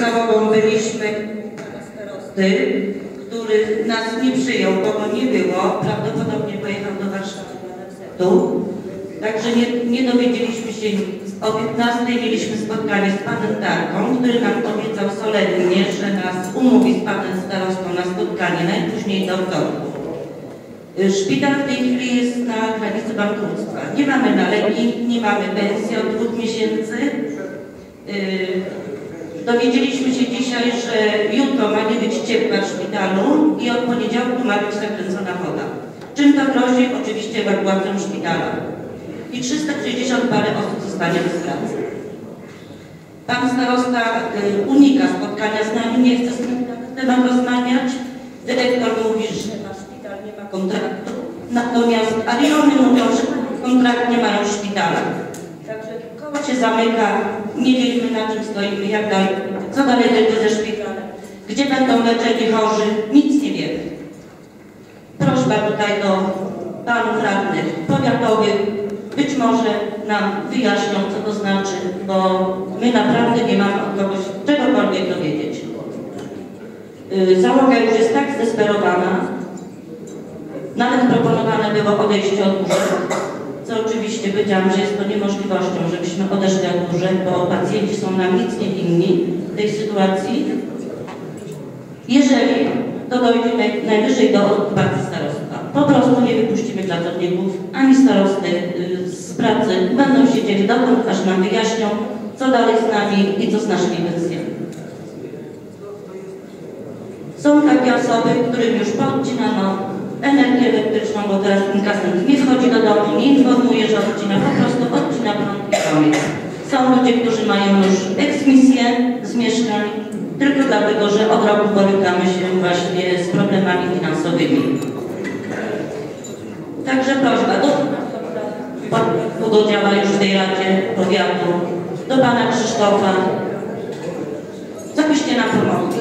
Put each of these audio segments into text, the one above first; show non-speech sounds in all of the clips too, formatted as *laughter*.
Załogą byliśmy starosty, który nas nie przyjął, bo go nie było. Prawdopodobnie pojechał do Warszawy na NFZ-u. Także nie, nie dowiedzieliśmy się. O 15 mieliśmy spotkanie z panem Tarką, który nam obiecał solennie, że nas umówi z panem starostą na spotkanie najpóźniej do wtorku. Y, Szpital w tej chwili jest na granicy bankructwa. Nie mamy na leki, nie mamy pensji od dwóch miesięcy. Y, Dowiedzieliśmy się dzisiaj, że jutro ma nie być ciepła w szpitalu i od poniedziałku ma być zakręcona woda. Czym to grozi? Oczywiście ewakuacją szpitala. I 360 parę osób zostanie bez pracy. Pan starosta y, unika spotkania z nami, nie chce z nami rozmawiać. Dyrektor mówi, że nasz szpital nie ma kontraktu. Natomiast Ariony mówią, że kontrakt nie mają szpitala. Także koło się zamyka, nie wiemy na czym stoimy, jak dalej, co dalej będzie ze szpitalem, gdzie będą leczeni chorzy, nic nie wiemy. Prośba tutaj do panów radnych powiatowych, być może nam wyjaśnią, co to znaczy, bo my naprawdę nie mamy od kogoś czegokolwiek dowiedzieć. Yy, Załoga już jest tak zdesperowana, nawet proponowane było odejście od łóżek, co oczywiście powiedziałam, że jest to niemożliwością, żebyśmy odeszli od łóżek, bo pacjenci są nam nic nie winni w tej sytuacji. Jeżeli to dojdzie naj, najwyżej do okupacji starostwa, po prostu nie wypuścimy pracowników ani starosty y, z pracy, będą siedzieli dotąd, aż nam wyjaśnią, co dalej z nami i co z naszymi pensjami. Są takie osoby, którym już podcinano energię elektryczną, bo teraz inkasent nie wchodzi do domu, nie informuje, że odcina, po prostu odcina prąd i koniec. Są ludzie, którzy mają już eksmisję z mieszkań, tylko dlatego, że od roku borykamy się właśnie z problemami finansowymi. Także prośba do Pan długo działa już w tej Radzie Powiatu, do Pana Krzysztofa, byście nam pomogli,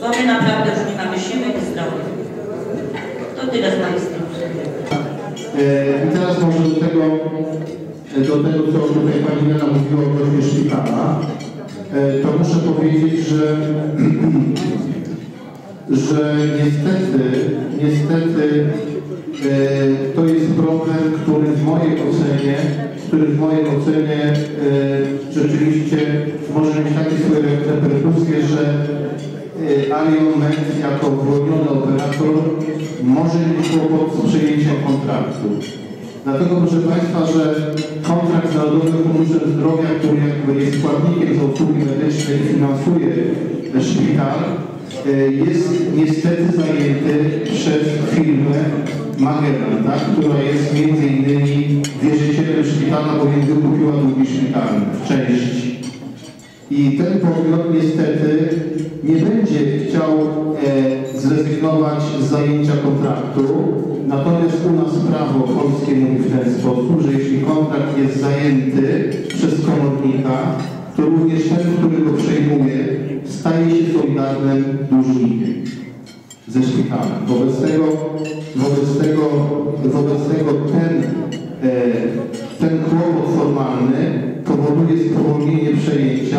bo my naprawdę już nie mamy siły i zdrowia. E, I teraz może do tego, e, do tego co tutaj Pani Lena mówiła odnośnie szpitala, e, to muszę powiedzieć, że, *clears throat* że niestety, niestety to jest problem, który w mojej ocenie, który w mojej ocenie rzeczywiście może mieć takie swoje reperkusje, że Arion Med jako zwolniony operator może mieć kłopot z przejęciem kontraktu. Dlatego proszę Państwa, że kontrakt z Narodowym Funduszem Zdrowia, który jakby jest składnikiem za usługi medyczne i finansuje szpital, e, jest niestety zajęty przez firmę Magellan, tak, która jest między innymi wierzycielem szpitala, bowiem wykupiła długi szpitalny w części. I ten podmiot niestety nie będzie chciał e, zrezygnować z zajęcia kontraktu, natomiast u nas prawo polskie mówi w ten sposób, że jeśli kontrakt jest zajęty przez komornika, to również ten, który go przejmuje, staje się solidarnym dłużnikiem ze szpitalem. Wobec tego, wobec tego, wobec tego ten, e, ten kłopot formalny powoduje spowolnienie przejęcia.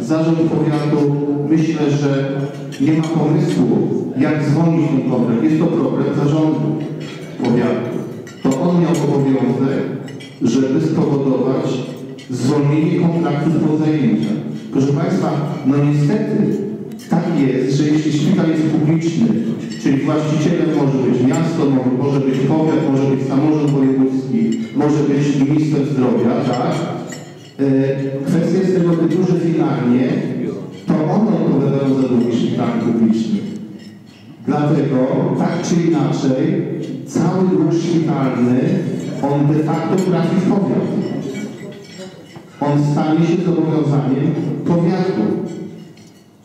Zarząd powiatu myślę, że nie ma pomysłu, jak zwolnić ten kontrakt. Jest to problem zarządu powiatu. To on miał obowiązek, żeby spowodować zwolnienie kontraktu z zajęcia. Proszę Państwa, no niestety tak jest, że jeśli szpital jest publiczny, czyli właścicielem może być miasto, może być powiat, może być samorząd wojewódzki, może być minister zdrowia, tak? E, Kwestia jest tego typu, że finalnie to one odpowiadają za długi szpitalny publiczny. Dlatego, tak czy inaczej, cały dług szpitalny, on de facto trafi w powiat. On stanie się zobowiązaniem powiatu.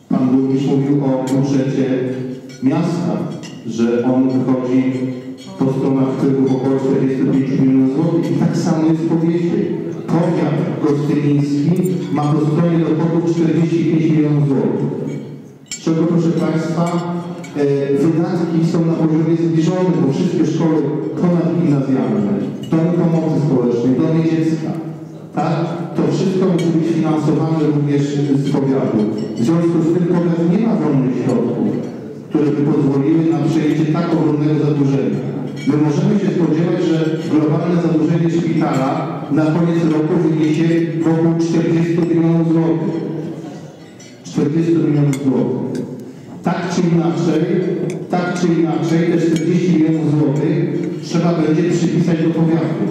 Pan burmistrz mówił o budżecie miasta, że on wychodzi po stronach wpływu około 45 milionów złotych i tak samo jest w powiecie. Powiat gostyniński ma po stronie dochodów 45 milionów złotych. Z czego proszę Państwa e, wydatki są na poziomie zbliżonym, bo wszystkie szkoły ponadgimnazjalne, domy pomocy społecznej, domy dziecka, tak? To wszystko musi być finansowane również z powiatu. W związku z tym powiat nie ma wolnych środków, które by pozwoliły na przejęcie tak ogromnego zadłużenia. My możemy się spodziewać, że globalne zadłużenie szpitala na koniec roku wyniesie wokół 40 milionów złotych. 40 milionów złotych. Tak czy inaczej, tak czy inaczej, te 40 milionów złotych trzeba będzie przypisać do powiatu.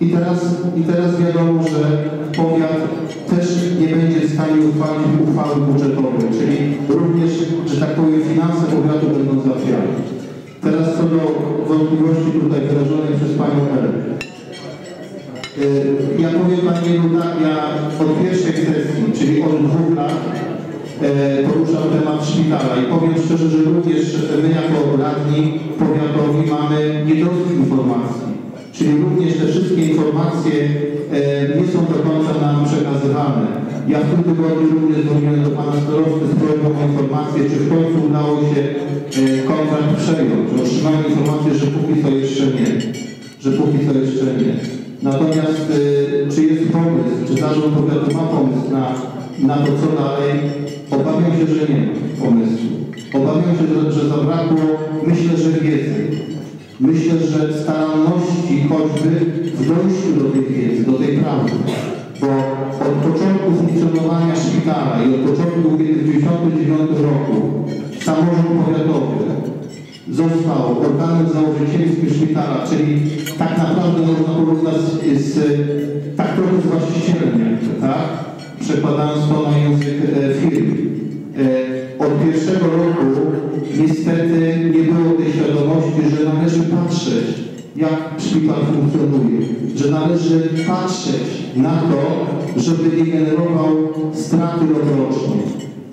I teraz, I teraz wiadomo, że powiat też nie będzie w stanie uchwalić uchwały budżetowej, czyli również, że tak powiem, finanse powiatu będą załatwiane. Teraz co do wątpliwości tutaj wyrażonej przez Panią L. Y, Ja powiem Pani Luda, ja od pierwszej sesji, czyli od dwóch lat, e, poruszam temat szpitala i powiem szczerze, że również my jako radni powiatowi mamy niedosyt informacji. Czyli również te wszystkie informacje e, nie są do końca nam przekazywane. Ja w tym tygodniu również dzwoniłem do Pana Starosty z prośbą o informację, czy w końcu udało się e, kontrakt przejąć. Otrzymałem informację, że póki co jeszcze nie. Że póki co jeszcze nie. Natomiast e, czy jest pomysł, czy zarząd powiatu ma pomysł na, na to, co dalej? Obawiam się, że nie ma pomysłu. Obawiam się, że, że zabrakło, myślę, że wiedzy. Myślę, że staranności choćby w dojściu do tej wiedzy, do tej prawdy. Bo od początku funkcjonowania szpitala i od początku, kiedy w 1999 roku samorząd powiatowy został organem założycielskim szpitala, czyli tak naprawdę można porównać z, tak trochę z właścicielem tak? Przekładając to na język e, firmy. E, od pierwszego roku niestety nie było tej świadomości, że należy patrzeć, jak szpital funkcjonuje, że należy patrzeć na to, żeby nie generował straty rokrocznie.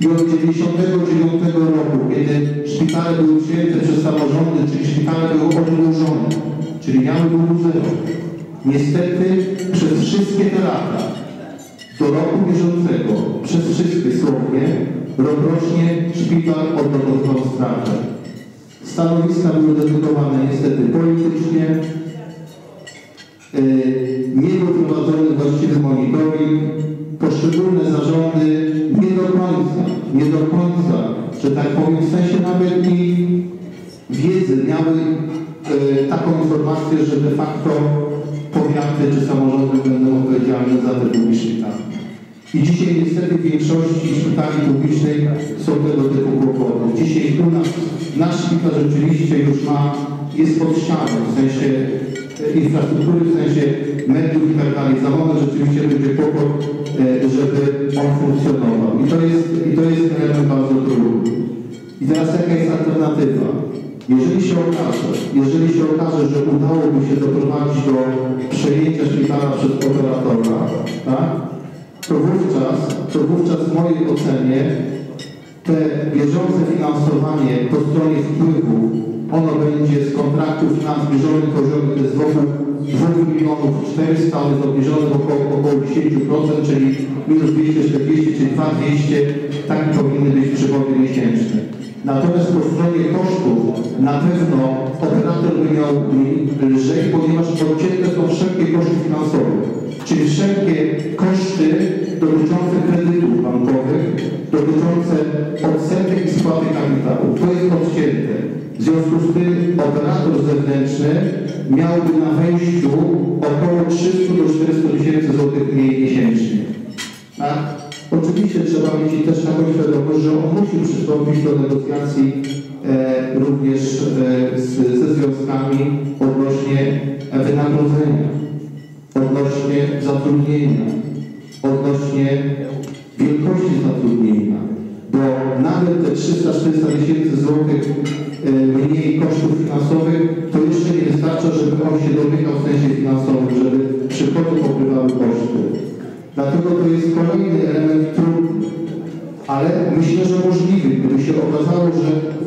I od 1999 roku, kiedy szpitale były przyjęte przez samorządy, czyli szpitale były odłożone, czyli miały długu zero, niestety przez wszystkie te lata do roku bieżącego, przez wszystkie słownie, rokrocznie szpital odnotowywał stratę. Stanowiska były dedykowane niestety politycznie, yy, nie był prowadzony właściwy monitoring, poszczególne zarządy nie do końca, nie do końca, że tak powiem, w sensie nawet i wiedzy miały yy, taką informację, że de facto powiaty czy samorządy będą odpowiedzialne za te długi szpitali. I dzisiaj niestety w większości szpitali publicznych są tego typu kłopoty. Dzisiaj u nas nasz szpital rzeczywiście już ma, jest pod ścianą, w sensie e, infrastruktury, w sensie mediów i tak dalej. Rzeczywiście będzie kłopot, e, żeby on funkcjonował. I to jest, i to jest element bardzo trudny. I teraz jaka jest alternatywa? Jeżeli się okaże, jeżeli się okaże, że udałoby się doprowadzić do przejęcia szpitala przez operatora, tak? To wówczas, to wówczas w mojej ocenie te bieżące finansowanie po stronie wpływu, ono będzie z kontraktu finans bieżących poziomie, to jest wokół 2 milionów 400, on jest obniżony około, około 10%, czyli minus 240, czyli 2200, takie powinny być przychody miesięczne. Natomiast po stronie kosztów na pewno operator by miał lżej, ponieważ odcięte są wszelkie koszty finansowe, czyli wszelkie koszty dotyczące kredytów bankowych, dotyczące odsetek i spłaty kapitału. To jest odcięte. W związku z tym operator zewnętrzny miałby na wejściu około 300 do 400 tysięcy złotych mniej miesięcznie. Tak? Oczywiście trzeba mieć też taką świadomość, że on musi przystąpić do negocjacji e, również e, z, ze związkami odnośnie wynagrodzenia, odnośnie zatrudnienia, odnośnie wielkości zatrudnienia, bo nawet te 300-400 tysięcy złotych e, mniej kosztów finansowych to jeszcze nie wystarcza, żeby on się domykał w sensie finansowym, żeby przychody pokrywały koszty. Dlatego to jest kolejny element trudny, ale myślę, że możliwy, gdyby się okazało, że,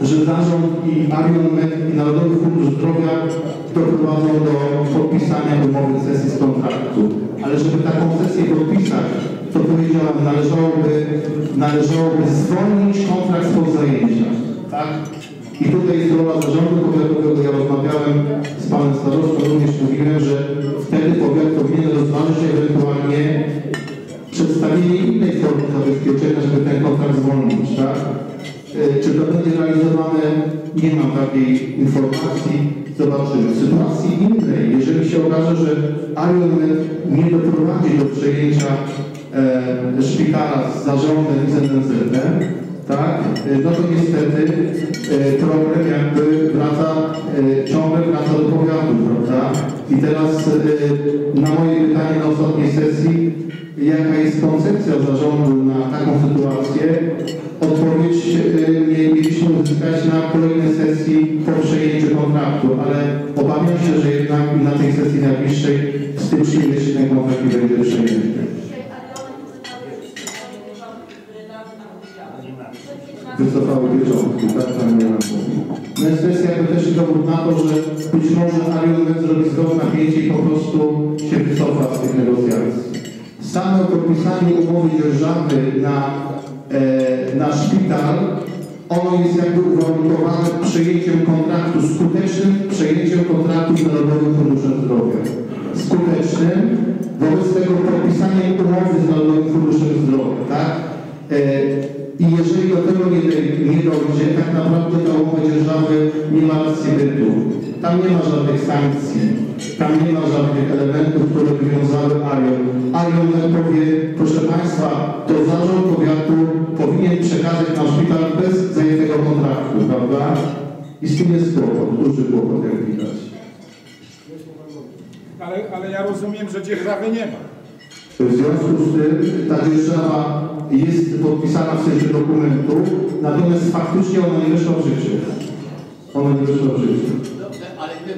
że zarząd i Arion Med i Narodowy Fundusz Zdrowia doprowadzą do podpisania umowy sesji z kontraktu. Ale żeby taką sesję podpisać, to powiedziałam, należałoby, należałoby zwolnić kontrakt z zajęcia. Tak? I tutaj jest rola zarządu powiatowego. Ja rozmawiałem z panem starostą, również mówiłem, że wtedy powiat powinien rozważyć ewentualnie przedstawienie innej formy zabezpieczenia, żeby ten kontrakt zwolnić, tak? E, Czy to będzie realizowane? Nie mam takiej informacji. Zobaczymy. W sytuacji innej, jeżeli się okaże, że Arionet nie doprowadzi do przejęcia e, szpitala z zarządem i z tak, e, no to niestety e, problem jakby wraca, e, ciągle wraca do powiatu, prawda? I teraz e, na moje pytanie na ostatniej sesji, jaka jest koncepcja zarządu na taką sytuację, odpowiedź mie- mieliśmy uzyskać na kolejnej sesji po przejęciu kontraktu, ale obawiam się, że jednak na tej sesji najbliższej w styczniu jeszcze ten kontrakt nie będzie przejęty. wycofały pieczątki, tak tam nie ma. No jest kwestia jakby też dowód na to, że być może Arion zrobi zwrot napięcie i po prostu się wycofa z tych negocjacji. Same podpisanie umowy dzierżawy na, e, na szpital, ono jest jakby uwarunkowane przejęciem kontraktu, skutecznym przejęciem kontraktu z Narodowym Funduszem Zdrowia. Skutecznym, wobec tego podpisanie umowy z Narodowym Funduszem Zdrowia, tak? E, I jeżeli do tego nie, nie dojdzie, tak naprawdę ta umowa dzierżawy nie ma racji bytu. Tam nie ma żadnych sankcji, tam nie ma żadnych elementów, które wiązały Arion. Arion powie, proszę Państwa, to zarząd powiatu powinien przekazać na szpital bez zajętego kontraktu, prawda? I z tym jest kłopot, duży kłopot, jak widać. Ale, ale ja rozumiem, że dzierżawy nie ma. W związku z tym ta dzierżawa jest podpisana w sensie dokumentu, natomiast faktycznie ona nie weszła w życie. Ona nie weszła w życie. Te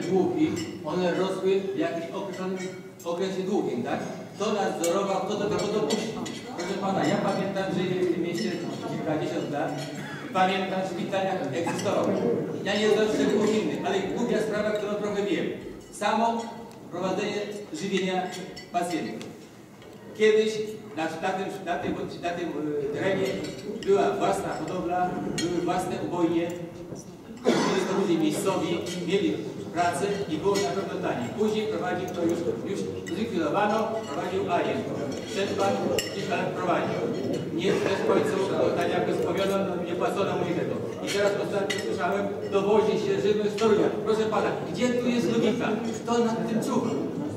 one rosły w jakimś określonym okresie długim, tak? Kto nadzorował, kto do tego dopuścił? Proszę pana, ja pamiętam, że w tym mieście kilkadziesiąt lat. Pamiętam, szpital jak egzystował. Ja nie znam szczegółów innych, ale głupia sprawa, którą trochę wiem. Samo prowadzenie żywienia pacjentów. Kiedyś na, na, tym, na, tym, na tym e, terenie była własna hodowla, były własne ubojnie, to ludzie miejscowi, mieli pracę i było na pewno taniej. Później prowadził to już, już zlikwidowano, prowadził Alien. Przed pan gdzieś pan prowadził. Nie końcu, no, tak jak wspomniano, no, nie płacono mu i teraz ostatnio słyszałem, dowozi się żywność z Torunia. Proszę pana, gdzie tu jest logika? Kto nad tym czuwa?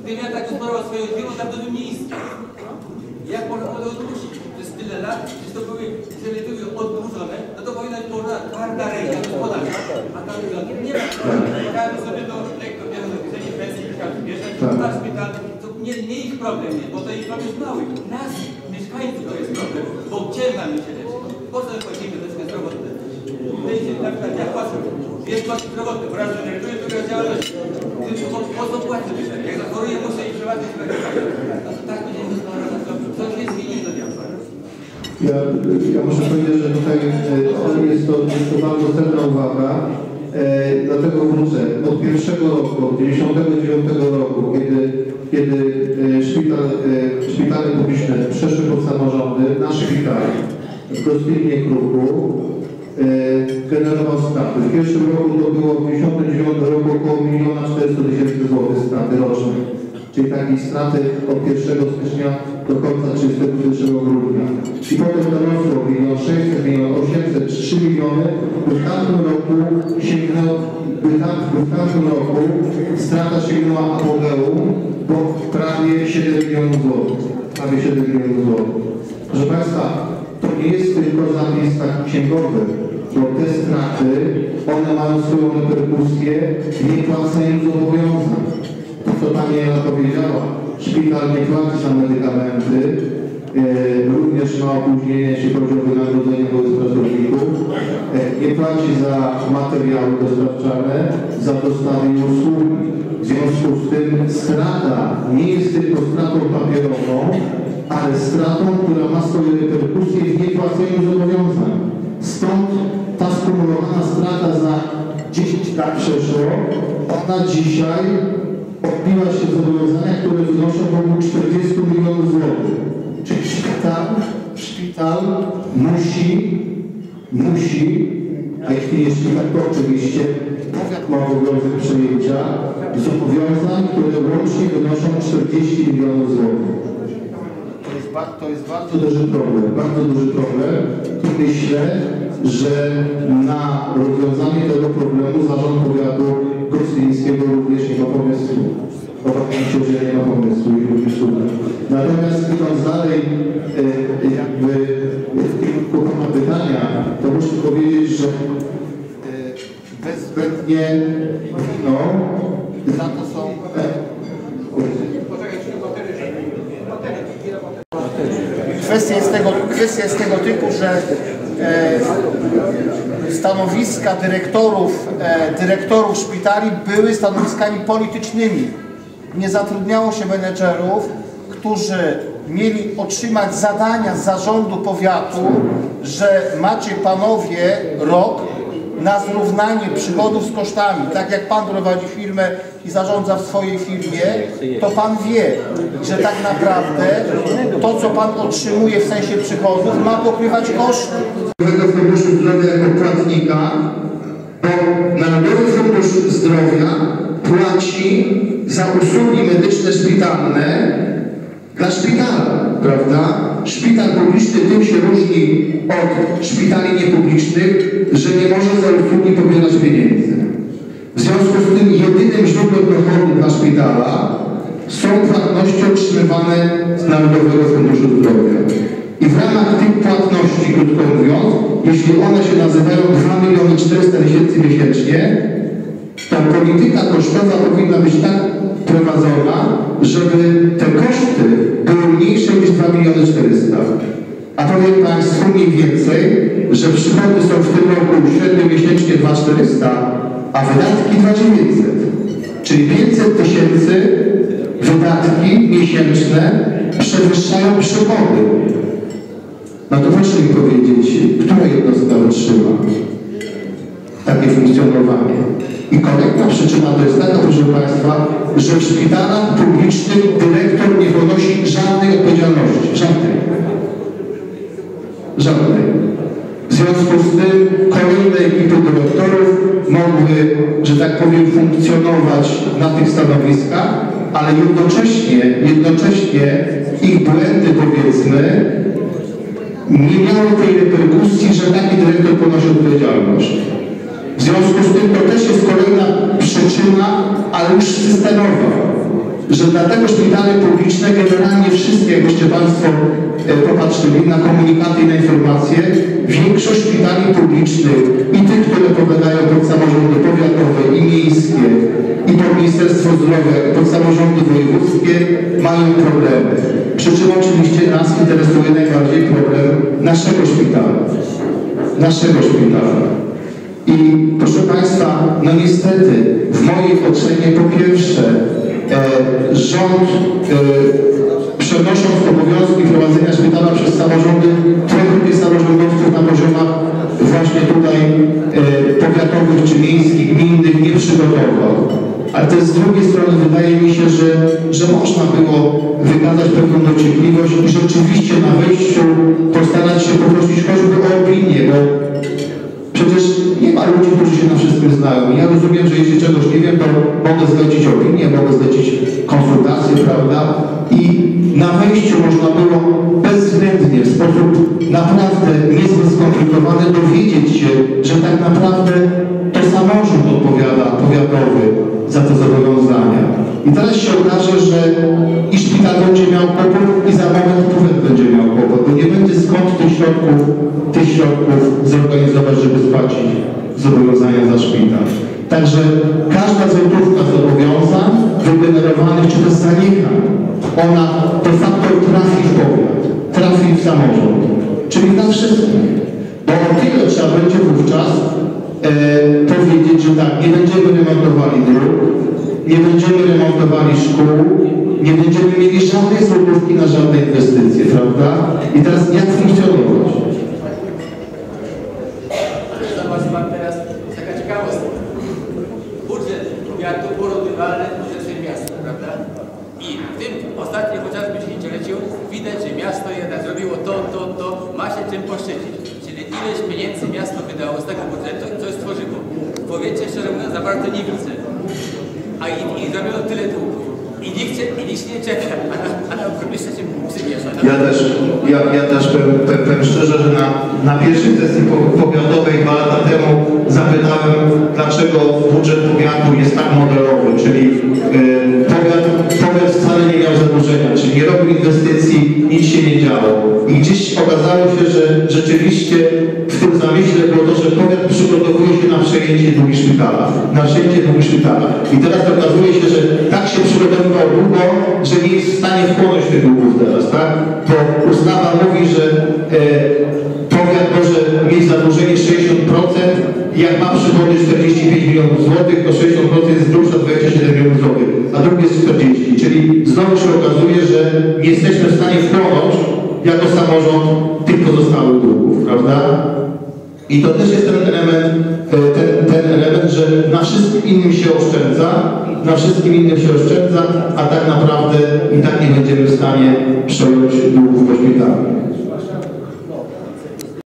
Gdybym ja tak gospodarował swoją firmą, tam bym nie istniał. Jak można to odwrócić? Przez tyle lat, że to były, jeżeli były odwrócone, powinna być położona twarda ręka gospodarcza, a tam nie ma. Każdy sobie to lekko bierze do pisania pensji, każdy bierze, Tak. szpital, to nie, nie ich problem jest, bo to ich problem jest mały. Nas, mieszkańców to jest problem, bo gdzie mamy się leczyć? Po co płacimy leczenie zdrowotne? Wiecie, na przykład ja płacę, jest płacę zdrowotne, po raz emerytuję, druga działalność. Po, co płacę? Jak zachoruję, muszę. No to tak będzie gospodarować, to co się zmieni do diabła. Ja, ja muszę powiedzieć, że tutaj e, jest to, jest to bardzo cenna uwaga. E, dlatego wrócę. Od pierwszego roku, od 99 roku, kiedy, kiedy e, szpital, szpitale publiczne przeszły pod samorządy, nasz szpital w Gostynie Kruku generował straty. W pierwszym roku to było w 99 roku około 1 400 tysięcy złotych straty roczne. Czyli takiej straty od 1 stycznia do końca 31 grudnia. I potem to rosło 1 600, 1 800, 3 miliony. By w tamtym roku sięgnął, by, tam, by w tamtym roku strata sięgnęła apogeum, bo prawie 7 milionów złotych. Prawie 7 milionów złotych. Proszę Państwa, to nie jest tylko zapis tak księgowy, bo te straty, one mają swoją reperkusję w niepłaceniu zobowiązań. Co Pani Ela powiedziała, szpital nie płaci za medykamenty, e, również ma opóźnienie, jeśli chodzi o wynagrodzenie wobec pracowników, e, nie płaci za materiały dostarczane, za dostawy i usługi. W związku z tym strata nie jest tylko stratą papierową, ale stratą, która ma swoje reperkusje w niepłaceniu zobowiązań. Stąd ta skumulowana strata za 10 lat przeszło, ona dzisiaj odbiła się zobowiązania, które wynoszą około 40 milionów złotych. Czyli szpital, szpital musi, musi a jeśli jeszcze tak, to oczywiście powiat ma obowiązek przejęcia zobowiązań, które łącznie wynoszą 40 milionów złotych. To jest, to jest bardzo duży problem, bardzo duży problem i myślę, że na rozwiązanie tego problemu zarząd Że nie ma pomysłu i również tutaj. Natomiast idąc dalej, e, jakby w kierunku pana pytania, to muszę powiedzieć, że e, bezwzględnie no, za to są e, Kwestia jest tego, kwestia jest tego typu, że e, stanowiska dyrektorów, e, dyrektorów szpitali były stanowiskami politycznymi. Nie zatrudniało się menedżerów, którzy mieli otrzymać zadania z zarządu powiatu, że macie panowie rok na zrównanie przychodów z kosztami. Tak jak Pan prowadzi firmę i zarządza w swojej firmie, to Pan wie, że tak naprawdę to, co Pan otrzymuje w sensie przychodów, ma pokrywać koszty. Funduszu Zdrowia jako płatnika, bo Narodowy Fundusz Zdrowia płaci za usługi medyczne szpitalne dla szpitala, prawda? Szpital publiczny tym się różni od szpitali niepublicznych, że nie może za usługi pobierać pieniędzy. W związku z tym jedynym źródłem dochodu dla szpitala są płatności otrzymywane z Narodowego Funduszu Zdrowia. I w ramach tych płatności, krótko mówiąc, jeśli one się nazywają 2 miliony 400 tysięcy miesięcznie, to polityka kosztowa powinna być tak prowadzona, żeby te koszty były mniejsze niż 2 miliony 400. A powiem Państwu mniej więcej, że przychody są w tym roku średnio miesięcznie 2400, a wydatki 2900. Czyli 500 tysięcy wydatki miesięczne przewyższają przychody. No to proszę mi powiedzieć, która jednostka wytrzyma takie funkcjonowanie? I kolejna przyczyna to jest taka, proszę Państwa, że w szpitalach publicznych dyrektor nie ponosi żadnej odpowiedzialności. Żadnej. Żadnej. W związku z tym kolejne ekipy dyrektorów mogły, że tak powiem, funkcjonować na tych stanowiskach, ale jednocześnie, jednocześnie ich błędy, powiedzmy, nie miały tej reperkusji, że taki dyrektor ponosi odpowiedzialność. W związku z tym to też jest kolejna przyczyna, ale już systemowa, że dlatego szpitale publiczne generalnie wszystkie, jakbyście Państwo e, popatrzyli na komunikaty i na informacje, większość szpitali publicznych i tych, które podlegają pod samorządy powiatowe i miejskie i pod Ministerstwo Zdrowia i pod samorządy wojewódzkie mają problemy. Przy czym oczywiście nas interesuje najbardziej problem naszego szpitala. Naszego szpitala. I proszę Państwa, no niestety w mojej ocenie po pierwsze e, rząd e, przenosząc obowiązki prowadzenia szpitala przez samorządy, tych samorządowców na poziomach właśnie tutaj e, powiatowych czy miejskich, gminnych nie przygotował. Ale też z drugiej strony wydaje mi się, że, że można było wykazać pewną dociekliwość i rzeczywiście na wejściu postarać się poprosić choćby o opinię, bo Przecież nie ma ludzi, którzy się na wszystkim znają. Ja rozumiem, że jeśli czegoś nie wiem, to mogę zlecić opinię, mogę zlecić konsultacje, prawda? I na wejściu można było bezwzględnie, w sposób naprawdę niezbyt skomplikowany dowiedzieć się, że tak naprawdę to samorząd odpowiada powiatowy za te zobowiązania. I teraz się okaże, że i szpital będzie miał kłopot i za moment powiat będzie miał kłopot, bo nie będzie skąd tych środków, tych środków zorganizować, żeby spłacić zobowiązania za szpital. Także każda złotówka zobowiązań wygenerowanych czy też zaniechań, ona de facto trafi w powiat, trafi w samorząd, czyli na wszystkich. Bo o tyle trzeba będzie wówczas e, powiedzieć, że tak, nie będziemy remontowali dróg, nie będziemy remontowali szkół, nie będziemy mieli żadnej złotówki na żadne inwestycje, prawda? I teraz jak funkcjonować? Zobacz Pan teraz, taka ciekawostka. Budżet powiatu porównywalny z budżetem miasta, prawda? I w tym ostatnim chociażby dziesięcioleciu widać, że miasto jednak zrobiło to, to, to, ma się czym poszczycić. Czyli ileś pieniędzy miasto wydało z tego budżetu, co jest tworzywo. W powiecie, szczerze mówiąc, za bardzo nie widzę. A i, i zrobiono tyle długów. I nikt, i nikt się nie czepia, a na, a Ja też, ja, ja też powiem, powiem, powiem szczerze, że na, na pierwszej sesji po- powiatowej dwa lata temu zapytałem, dlaczego budżet powiatu jest tak modelowy, czyli y, powiat, powiat wcale nie miał zadłużenia, czyli nie robił inwestycji, nic się nie działo. I gdzieś okazało się, że rzeczywiście w tym zamyśle było to, że powiat przygotowuje się na przejęcie długi szpitala, na przejęcie długi szpitala. I teraz okazuje się, że tak się przygotowywał długo, że nie jest w stanie wchłonąć tych długów teraz, tak? Bo ustawa mówi, że e, powiat może mieć zadłużenie 60%, jak ma przychody 45 milionów złotych, to 60% jest dłuższa 27 milionów złotych, a drugi jest 40. Czyli znowu się okazuje, że nie jesteśmy w stanie wchłonąć jako samorząd tych pozostałych długów, prawda? I to też jest ten element, e, ten, ten element, że na wszystkim innym się oszczędza, na wszystkim innym się oszczędza, a tak naprawdę i tak nie będziemy w stanie przejąć długów po szpitalu.